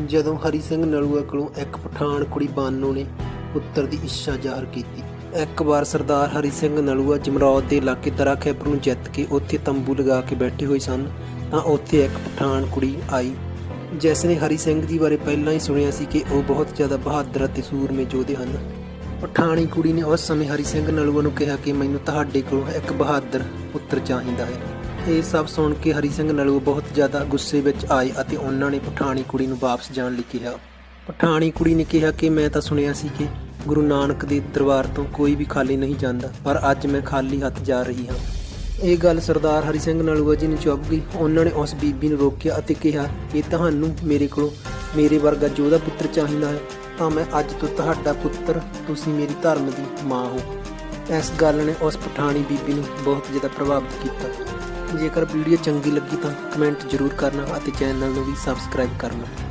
ਜਦੋਂ ਹਰੀ ਸਿੰਘ ਨਲੂਆ ਕੋਲੋਂ ਇੱਕ ਪਠਾਨ ਕੁੜੀ ਬਾਨੋ ਨੇ ਪੁੱਤਰ ਦੀ ਇੱਛਾ ਜ਼ਾਹਰ ਕੀਤੀ, ਇੱਕ ਵਾਰ ਸਰਦਾਰ ਹਰੀ ਸਿੰਘ ਨਲੂਆ ਜਮਰੌਦ ਦੇ ਇਲਾਕੇ ਦਰਾ ਖੈਬਰ ਨੂੰ ਜਿੱਤ ਕੇ ਉੱਥੇ ਤੰਬੂ ਲਗਾ ਕੇ ਬੈਠੇ ਹੋਏ ਸਨ, ਤਾਂ ਉੱਥੇ ਇੱਕ ਪਠਾਨ ਕੁੜੀ ਆਈ, ਜਿਸ ਨੇ ਹਰੀ ਸਿੰਘ ਜੀ ਬਾਰੇ ਪਹਿਲਾਂ ਹੀ ਸੁਣਿਆ ਸੀ ਕਿ ਉਹ ਬਹੁਤ ਜ਼ਿਆਦਾ ਬਹਾਦਰ ਅਤੇ ਸੂਰਮੇ ਯੋਧੇ ਹਨ। ਪਠਾਣੀ ਕੁੜੀ ਨੇ ਉਸ ਸਮੇਂ ਹਰੀ ਸਿੰਘ ਨਲੂਆ ਨੂੰ ਕਿਹਾ ਕਿ ਮੈਨੂੰ ਤੁਹਾਡੇ ਕੋਲੋਂ ਇੱਕ ਬਹਾਦਰ ਪੁੱਤਰ ਚਾਹੀਦਾ ਹੈ। ਇਹ ਸਭ ਸੁਣ ਕੇ ਹਰੀ ਸਿੰਘ ਨਲੂਆ ਬਹੁਤ ਜ਼ਿਆਦਾ ਗੁੱਸੇ ਵਿੱਚ ਆਏ ਅਤੇ ਉਹਨਾਂ ਨੇ ਪਠਾਣੀ ਕੁੜੀ ਨੂੰ ਵਾਪਸ ਜਾਣ ਲਈ ਕਿਹਾ। ਪਠਾਣੀ ਕੁੜੀ ਨੇ ਕਿਹਾ ਕਿ ਮੈਂ ਤਾਂ ਸੁਣਿਆ ਸੀ ਕਿ ਗੁਰੂ ਨਾਨਕ ਦੇ ਦਰਬਾਰ ਤੋਂ ਕੋਈ ਵੀ ਖਾਲੀ ਨਹੀਂ ਜਾਂਦਾ, ਪਰ ਅੱਜ ਮੈਂ ਖਾਲੀ ਹੱਥ ਜਾ ਰਹੀ ਹਾਂ। ਇਹ ਗੱਲ ਸਰਦਾਰ ਹਰੀ ਸਿੰਘ ਨਲੂਆ ਜੀ ਨੂੰ ਚੁੱਭ ਗਈ ਉਹਨਾਂ ਨੇ ਉਸ ਬੀਬੀ ਨੂੰ ਰੋਕਿਆ ਅਤੇ ਕਿਹਾ ਕਿ ਤੁਹਾਨੂੰ ਮੇਰੇ ਕੋਲੋਂ ਮੇਰੇ ਵਰਗਾ ਯੋਧਾ ਪੁੱਤਰ ਚਾਹੀਦਾ ਹੈ, ਤਾਂ ਮੈਂ ਅੱਜ ਤੋਂ ਤੁਹਾਡਾ ਪੁੱਤਰ, ਤੁਸੀਂ ਮੇਰੀ ਧਰਮ ਦੀ ਮਾਂ ਹੋ। ਇਸ ਗੱਲ ਨੇ ਉਸ ਪਠਾਣੀ ਬੀਬੀ ਨੂੰ ਬਹੁਤ ਜ਼ਿਆਦਾ ਪ੍ਰਭਾਵਿਤ ਕੀਤਾ। ਜੇਕਰ ਵੀਡੀਓ ਚੰਗੀ ਲੱਗੀ ਤਾਂ ਕਮੈਂਟ ਜ਼ਰੂਰ ਕਰਨਾ ਅਤੇ ਚੈਨਲ ਨੂੰ ਵੀ ਸਬਸਕ੍ਰਾਈਬ ਕਰਨਾ।